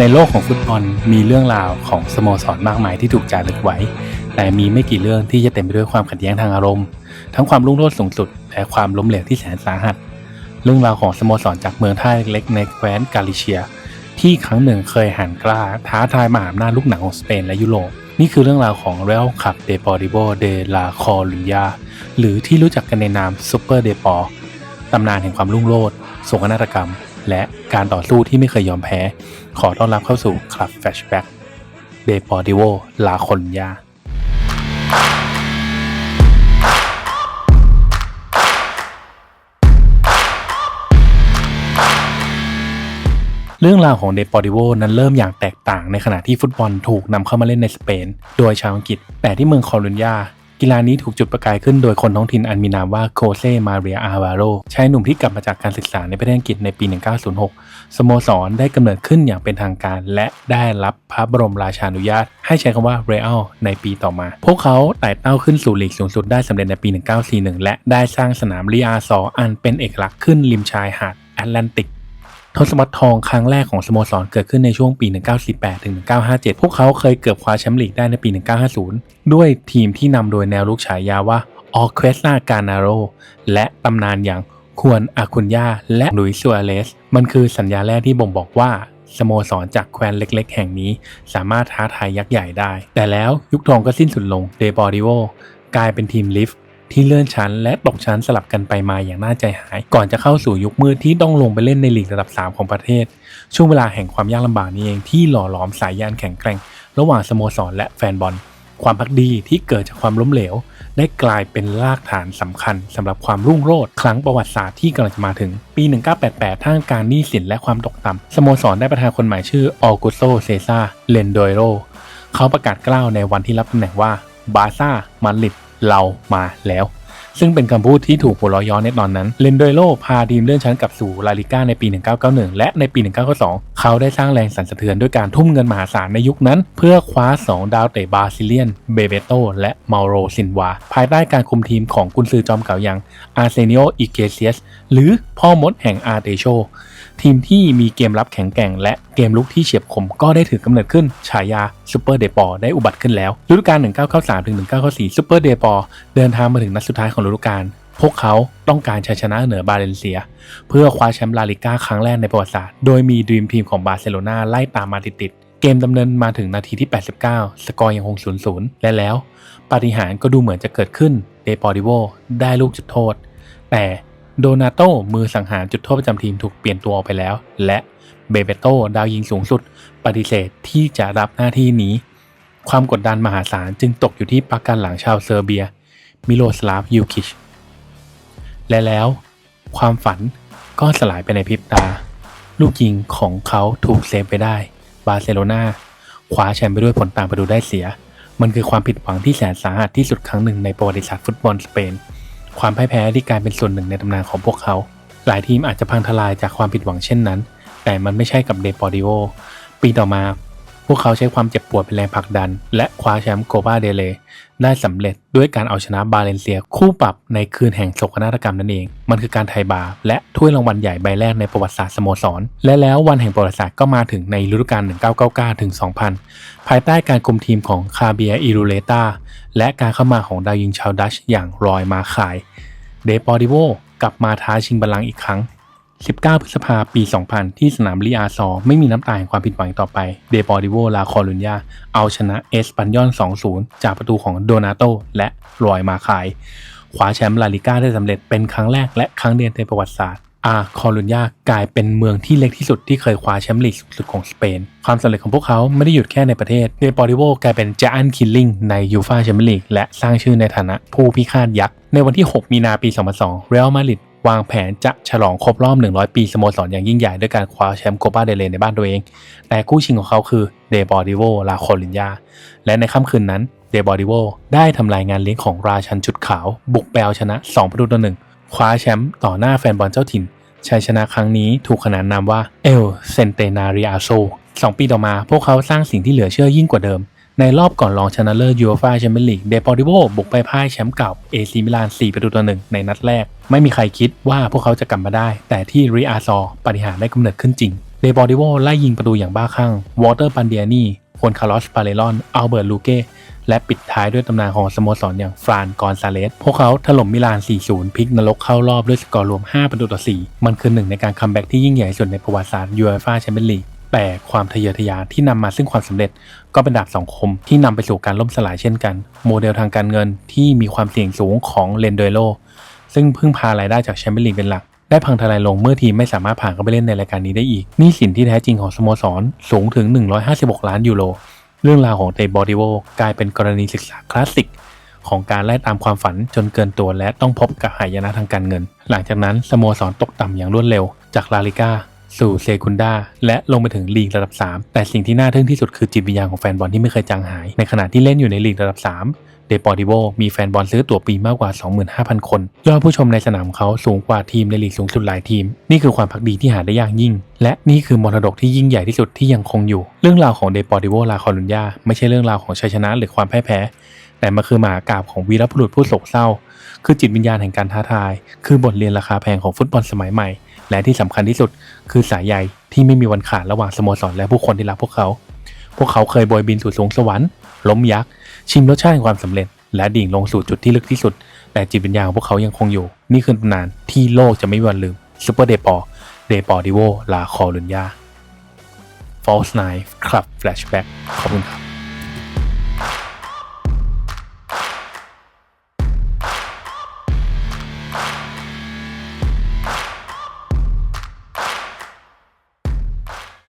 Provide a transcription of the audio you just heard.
ในโลกของฟุตบอลมีเรื่องราวของสโมสรมากมายที่ถูกจารึกไว้ แต่มีไม่กี่เรื่องที่จะเต็มไปด้วยความขัดแย้งทางอารมณ์ ทั้งความรุ่งโรจน์สูงสุด และความล้มเหลวที่แสนสาหัส เรื่องราวของสโมสรจากเมืองท่าเล็กในแคว้นกาลิเชีย ที่ครั้งหนึ่งเคยหันกล้า ท้าทายมหาอำนาจลูกหนังของสเปนและยุโรป นี่คือเรื่องราวของ Real Club Deportivo de la Coruña หรือที่รู้จักกันในนาม Super Depor ตำนานแห่งความรุ่งโรจน์โศกนาฏกรรม และการต่อสู้ที่ไม่เคยยอมแพ้ ขอต้อนรับเข้าสู่คลับแฟชแบ็กเดปอร์ดิโวลาคอนยาเรื่องราวของเดปอร์ดิโวนั้นเริ่มอย่างแตกต่างในขณะที่ฟุตบอลถูกนำเข้ามาเล่นในสเปน โดยชาวอังกฤษ แต่ที่เมืองคอลุญญา กีฬานี้ถูกจุดประกายขึ้นโดยคนท้องถิ่นอันมีนามว่าโคเซมาเรียอาวาโรชายหนุ่มที่กลับมาจากการศึกษาในประเทศอังกฤษในปี 1906 สโมสรได้กำเนิดขึ้นอย่างเป็นทางการ และได้รับพระบรมราชานุญาต ให้ใช้คำว่าเรอัลในปีต่อมา พวกเขาไต่เต้าขึ้นสู่ลีกสูงสุดได้สำเร็จในปี 1941 และได้สร้างสนามลีอาซออันเป็นเอกลักษณ์ขึ้นริมชายหาดแอตแลนติก ทศวรรษทองครั้งแรกของสโมสรเกิดขึ้นในช่วงปี 1948ถึง1957 พวกเขาเคยเกือบคว้าแชมป์ลีกได้ในปี 1950 ด้วยทีมที่นำโดยแนวลุกฉายาว่าออเคสตาการนาโรและตำนานอย่างควนอาคุนยาและลุยซัวเรส มันคือสัญญาแรกที่บ่งบอกว่าสโมสรจากแคว้นเล็กๆ แห่งนี้ สามารถท้าทายยักษ์ใหญ่ได้ แต่แล้วยุคทองก็สิ้นสุดลง เดบอร์ดิโวกลายเป็นทีมลิฟต์ ที่เลื่อนชั้น และตกชั้นสลับกันไปมาอย่างน่าใจหาย ก่อนจะเข้าสู่ยุคมืดที่ต้องลงไปเล่นในลีกระดับ 3 ของประเทศ ช่วงเวลาแห่งความยากลำบากนี้เองที่หล่อหลอมสายยานแข็งแกร่ง ระหว่างสโมสรและแฟนบอล ความพักดีที่เกิดจากความล้มเหลว ได้กลายเป็นรากฐานสำคัญสำหรับความรุ่งโรจน์ครั้งประวัติศาสตร์ที่กำลังจะมาถึง ปี 1988ท่ามกลารหนี้สินและความตกต่ำสโมสรได้ประธานคนใหม่ชื่อออกุสโตเซซาเลนโดโรเขาประกาศกล้าวในวันที่รับตำแหน่งว่าบาซ่ามาดริด เรามาแล้ว ซึ่งเป็นคำพูดที่ถูกหัวเราะย้อนในตอนนั้นเลนโดโรพาทีมเลื่อนชั้นกลับสู่ลาลิก้าในปี 1991 และในปี 1992 เขาได้สร้างแรงสั่นสะเทือนด้วยการทุ่มเงินมหาศาลในยุคนั้น เพื่อคว้า 2 ดาวเตะบราซิเลียน เบเบโตและมาโรซินวา ภายใต้การคุมทีมของกุนซือจอมเก่าอย่างอาร์เซนิโออิเกเซียสหรือพ่อมดแห่งอาร์เตโชทีมที่มีเกมรับแข็งแกร่งและเกมลุกที่เฉียบคมก็ได้ถือกำเนิดขึ้น ฉายาซูเปอร์เดปอร์ได้อุบัติขึ้นแล้วฤดูกาล1993-1994ซูเปอร์เดปอเดินทางมาถึงนัดสุดท้ายของฤดูกาลพวกเขาต้องการชัยชนะเหนือบาเลนเซีย เพื่อคว้าแชมป์ลาลิก้าครั้งแรกในประวัติศาสตร์ โดยมีดีมทีมของบาร์เซโลนาไล่ตามมาติดๆ เกมดำเนินมาถึงนาทีที่ 89 สกอร์ยังคง 0-0 และแล้วปาฏิหาริย์ก็ดูเหมือนจะเกิดขึ้นเดปอร์ดิโวได้ลูกจุดโทษ แต่โดนาโตมือสังหารจุดโทษประจำทีมถูกเปลี่ยนตัวออกไปแล้ว และเบเบโตดาวยิงสูงสุด ปฏิเสธที่จะรับหน้าที่นี้ ความกดดันมหาศาลจึงตกอยู่ที่ปากันหลังชาวเซอร์เบีย มิโลสลาฟยูคิช และแล้วความฝันก็สลายไปในพริบตา ลูกยิงของเขาถูกเซฟไปได้ บาร์เซโลนาคว้าแชมป์ไปด้วยผลต่างประตูได้เสีย มันคือความผิดหวังที่แสนสาหัสที่สุดครั้งหนึ่งในประวัติศาสตร์ฟุตบอลสเปน ความพ่ายแพ้ที่กลายเป็นส่วนหนึ่งในตำนานของพวกเขา หลายทีมอาจจะพังทลายจากความผิดหวังเช่นนั้น แต่มันไม่ใช่กับเดปอร์ดิโอปีต่อมา พวกเขาใช้ความเจ็บปวดเป็นแรงผลักดัน และคว้าแชมป์โกบาเดเลได้สำเร็จด้วยการเอาชนะบาเลนเซีย คู่ปรับในคืนแห่งโศกนาฏกรรมนั่นเอง มันคือการไทยบา และถ้วยรางวัลใหญ่ใบแรกในประวัติศาสตร์สโมสร และแล้ววันแห่งประวัติศาสตร์ก็มาถึงในฤดูกาล 1999 ถึง 2000 ภายใต้การคุมทีมของคาเบียอิรูเลตาและการเข้ามาของดาวยิงชาวดัชอย่างรอยมาคาย เดปอร์ดิโวกลับมาท้าชิงบัลลังก์อีกครั้ง 19 พฤษภาปี 2000 ที่สนามลีอาซอไม่มีน้ำตาแห่งความผิดหวังต่อไป เดปอร์ดิโวลาคอรุญญาเอาชนะเอสปันยอน 2-0 จากประตูของโดนาโตและรอยมาคายคว้าแชมป์ลาลิก้าได้สำเร็จเป็นครั้งแรกและครั้งเดียวในประวัติศาสตร์อาคอรุญญากลายเป็นเมืองที่เล็กที่สุดที่เคยคว้าแชมป์ลีกสูงสุดของสเปน ความสำเร็จของพวกเขาไม่ได้หยุดแค่ในประเทศเดปอร์ดิโวกลายเป็นจ i อันคิลลิงในยูฟาแชมเปี้ยนลีกและสร้างชื่อในฐานะผู้พิฆาตยักษ์ ในวันที่ 6 มีนาปี 2002 เรอัลมาดริด วางแผนจะฉลองครบรอบ 100 ปีสโมสรอย่างยิ่งใหญ่ด้วยการคว้าแชมป์โคปาเดเลในบ้านตัวเอง แต่คู่ชิงของเขาคือเดบอร์ดิโวลาโคลินยา และในค่ำคืนนั้นเดบอร์ดิโวได้ทำลายงานเลี้ยงของราชันชุดขาว บุกแปลชนะ 2 ประตูต่อหนึ่งคว้าแชมป์ต่อหน้าแฟนบอลเจ้าถิ่นชัยชนะครั้งนี้ถูกขนานนามว่าเอลเซนเตนาริอาโซสองปีต่อมาพวกเขาสร้างสิ่งที่เหลือเชื่อยิ่งกว่าเดิม ในรอบก่อนรองชนะเลิศยูฟ่าแชมเปี้ยนลีกเดปอร์ติโวบุกไปพ่ายแชมป์เก่าเอซีมิลาน 4 ประตูต่อหนึ่งในนัดแรก ไม่มีใครคิดว่าพวกเขาจะกลับมาได้ แต่ที่ริอาซอร์ปฏิหารได้กำเนิดขึ้นจริงเดบอดิโวไล่ยิงประตูอย่างบ้าคลั่งวอเตอร์ปันเดียนีควนคาร์ลอสปาเลรอนอัลเบิร์ตลูเก้และปิดท้ายด้วยตำนานของสโมสรอย่างฟรานกอนซาเลส พวกเขาถล่มมิลาน 4-0 พลิกนรกเข้ารอบด้วยสกอร์รวม 5 ประตูต่อ 4 มันคือหนึ่งในการคัมแบ็กที่ยิ่งใหญ่สุดในประวัติศาสตร์ยูเอฟ่าแชมเปี้ยนลีก แต่ความทะเยอทะยานที่นำมาซึ่งความสำเร็จ ก็เป็นดาบสองคมที่นำไปสู่การล่มสลายเช่นกัน โมเดลทางการเงินที่มีความเสี่ยงสูงของเลนโดโลซึ่งพึ่งพารายได้จากแชมเปี้ยนลีกเป็นหลัก ได้พังทลายลงเมื่อทีมไม่สามารถผ่านเข้าไปเล่นในรายการนี้ได้อีกนี้สินที่แท้จริงของสโมสรสูงถึง 156 ล้านยูโรเรื่องราวของเตบอดิโวกลายเป็นกรณีศึกษาคลาสสิกของการไล่ตามความฝันจนเกินตัวและต้องพบกับหายนะทางการเงิน หลังจากนั้นสโมสรตกต่ำอย่างรวดเร็ว จากลาลิก้า สู่เซกุนดาและลงไปถึงลีกระดับ 3 แต่สิ่งที่น่าทึ่งที่สุดคือจิตวิญญาณของแฟนบอลที่ไม่เคยจางหาย ในขณะที่เล่นอยู่ในลีกระดับ 3 เดปอร์ติโวมีแฟนบอลซื้อตั๋วปีมากกว่า 25,000 คน ยอดผู้ชมในสนามเขาสูงกว่าทีมในลีกสูงสุดหลายทีม นี่คือความพักดีที่หาได้ยากยิ่ง และนี่คือมรดกที่ยิ่งใหญ่ที่สุดที่ยังคงอยู่ เรื่องราวของเดปอร์ติโวลาคอรุญญาไม่ใช่เรื่องราวของชัยชนะหรือความแพ่ายแพ้แต่มันคือหมากาบของวีรบุรุษผู้โศกเศร้า คือจิตวิญญาณแห่งการท้าทาย คือบทเรียนราคาแพงของฟุตบอลสมัยใหม่ และที่สำคัญที่สุดคือสายใยที่ไม่มีวันขาดระหว่างสโมสรและผู้คนที่รักพวกเขา พวกเขาเคยโบยบินสู่สวงสวรรค์ ล้มยักษ์ ชิมรสชาติแห่งความสำเร็จ และดิ่งลงสู่จุดที่ลึกที่สุด แต่จิตวิญญาณของพวกเขายังคงอยู่ นี่คือตำนานที่โลกจะไม่มีวันลืมซูเปอร์เดปอร์เดปอร์ดิโวลาคอรุนยา False Knife Club Flashback ขอบคุณครับ